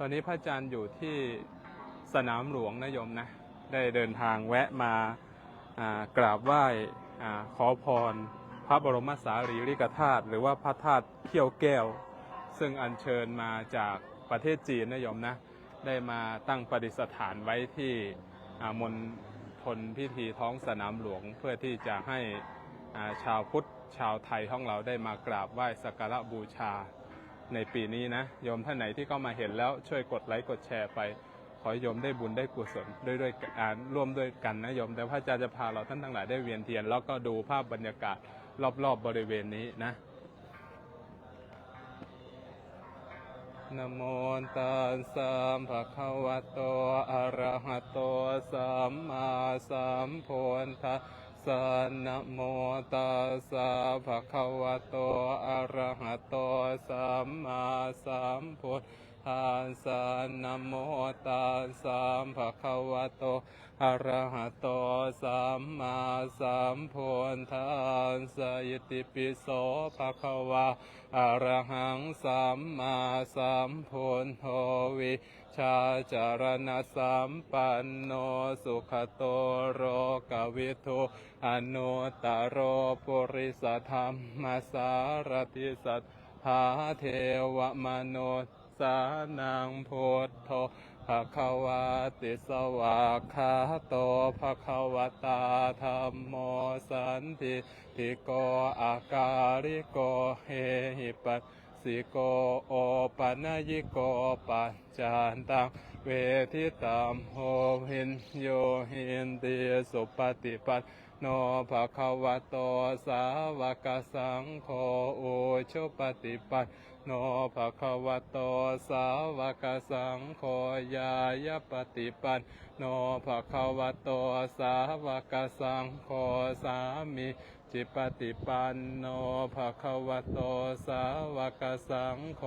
ตอนนี้พระอาจารย์อยู่ที่สนามหลวงนะโยมนะ ได้เดินทางแวะมากราบไหว้ขอพร พระบรมสารีริกธาตุหรือว่าพระธาตุเขี้ยวแก้ว ซึ่งอัญเชิญมาจากประเทศจีนนะโยมนะ ได้มาตั้งประดิษฐานไว้ที่มณฑลพิธีท้องสนามหลวงเพื่อที่จะให้ชาวพุทธชาวไทยของเราได้มากราบไหว้สักการะบูชา ในปีนี้นะโยมท่านไหนที่เข้ามาเห็นแล้วช่วยกดไลค์กดแชร์ไป ขอโยมได้บุญได้กุศลด้วยด้วยอ่าร่วมด้วยกันนะโยมแต่พระอาจารย์จะพาเราท่านทั้งหลายได้เวียนเทียน แล้วก็ดูภาพบรรยากาศรอบๆบริเวณนี้นะนะโมตัสสะภะคะวะโตอะระหะโตสัมมาสัมพุทธัส สะนะโมตัสสะภะคะวะโตอะระหะโตสัมมาสัมพุทธัสสะนะโมตัสสะภะคะวะโตอะระหะโตสัมมาสัมพุทธัสสะอิติปิโสภะคะวะอะระหังสัมมาสัมพุทโธวิชาจารณะสัมปันโนสุขโตโรก วิทุอนุตตรโรปุริสธรรมสารติสัทธาเทวมนุษสานังพุทโธภะคะวาติสวากขาโตภะคะวตาธรรมโมสันติติโกอาการิโกเฮหิปัส สิโกโอปัญญิโกปัจจานตังเวทิตามโหหินโยหินติสุปฏิปันโนภะคะวะโตสาวกสังโฆอุชุปฏิปันโนภะคะวะโตสาวกสังโฆยายปฏิปันโนภะคะวะโตสาวกสังโฆสามิ จิปฏิปันโนภะคะวะโตสาวกสังโฆ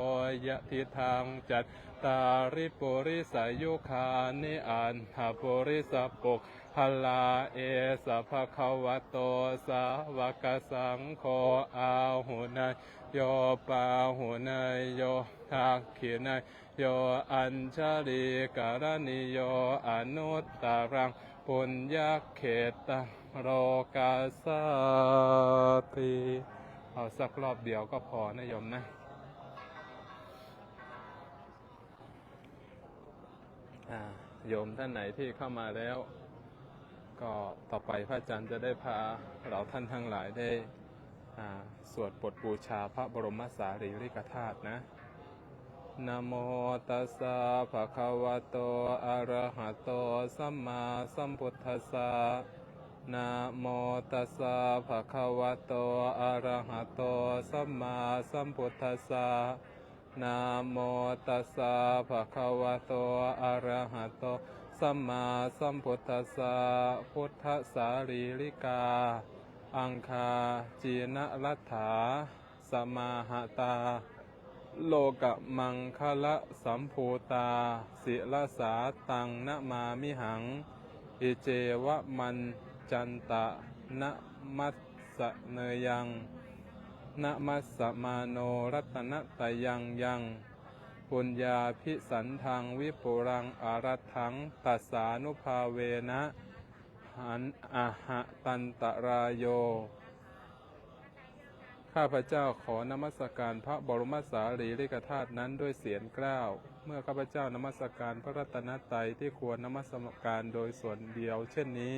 ยะทิทางจัตตาริปุริสายุคานิอันหาปุริสปุกพลาเอสะภะคะวะโตสาวกสังโฆอาหุนายโยปาหุนายโยทักขินายโยอัญชลีการณิโยอนุตตรังปุญญเขต โรกาสติเอาสักรอบเดียวก็พอนะโยมนะ โยมท่านไหนที่เข้ามาแล้ว ก็ต่อไปพระอาจารย์จะได้พาเราท่านทั้งหลายได้สวดบทบูชาพระบรมสารีริกธาตุนะนะโมตัสสะภะคะวะโต อะระหะโต สัมมาสัมพุทธัสสะ นะโมตัสสะภะคะวะโต อะระหะโต สัมมาสัมพุทธัสสะนะโมตัสสะภะคะวะโต อะระหะโต สัมมาสัมพุทธัสสะพุทธสารีริกา อังคาจีนรัฐา สมาหตา โลกะมังคะละสัมภูตา ศิลสาตังนะมามิหัง อิเจวะมัน จันตะนะมัสสะเนยังนะมัสสมาโนรัตนตยังยังปุญญาพิสันทางวิปุรังอารัทังตัสานุภาเวนะหันอาหะตันตรายโย ข้าพเจ้าขอนมัสการพระบรมสารีริกธาตุนั้นด้วยเสียงกล้าว เมื่อข้าพเจ้านมัสการพระรัตนตรัยที่ควรนมัสการโดยส่วนเดียว เช่นนี้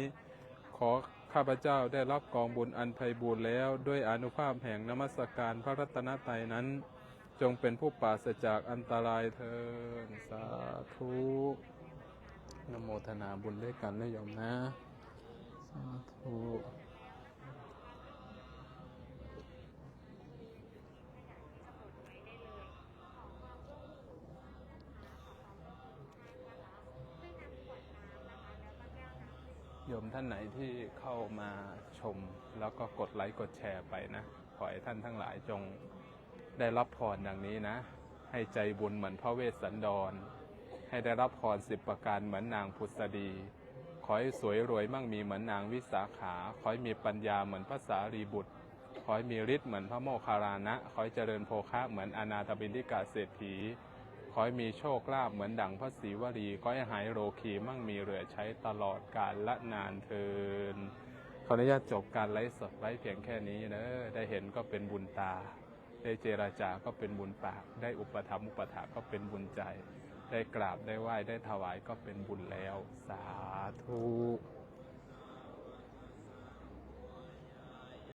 อข้าพเจ้าได้รับกองบุญอันไพบูรณ์แล้ว ด้วยอนุภาพแห่งนมัสการพระรัตนตรัยนั้น จงเป็นผู้ปราศจากอันตรายเทินสาธุนโมทนาบุญด้วยกันนะโยมนะ สาธุ โยมท่านไหนที่เข้ามาชม แล้วก็กดไลค์กดแชร์ไปนะ ขอให้ท่านทั้งหลายจงได้รับพรดังนี้นะ ให้ใจบุญเหมือนพระเวสสันดร ให้ได้รับพรสิบประการเหมือนนางพุทธดี ขอให้สวยรวยมั่งมีเหมือนนางวิสาขา ขอให้มีปัญญาเหมือนพระสารีบุตร ขอให้มีฤทธิ์เหมือนพระโมคคัลลานะ ขอให้เจริญโภคะเหมือนอนาถบินทิกาเศรษฐี ขอให้มีโชคลาภเหมือนดังพระศรีวลีขอให้หายโรคีมั่งมีเหลือใช้ตลอดกาลละนานเทินขออนุญาตจบการไลฟ์สดไว้เพียงแค่นี้เนอะได้เห็นก็เป็นบุญตา ได้เจราจาก็เป็นบุญปาก ได้อุปถัมอุปถาก็เป็นบุญใจ ได้กราบได้ไหว้ได้ถวายก็เป็นบุญแล้ว สาธุ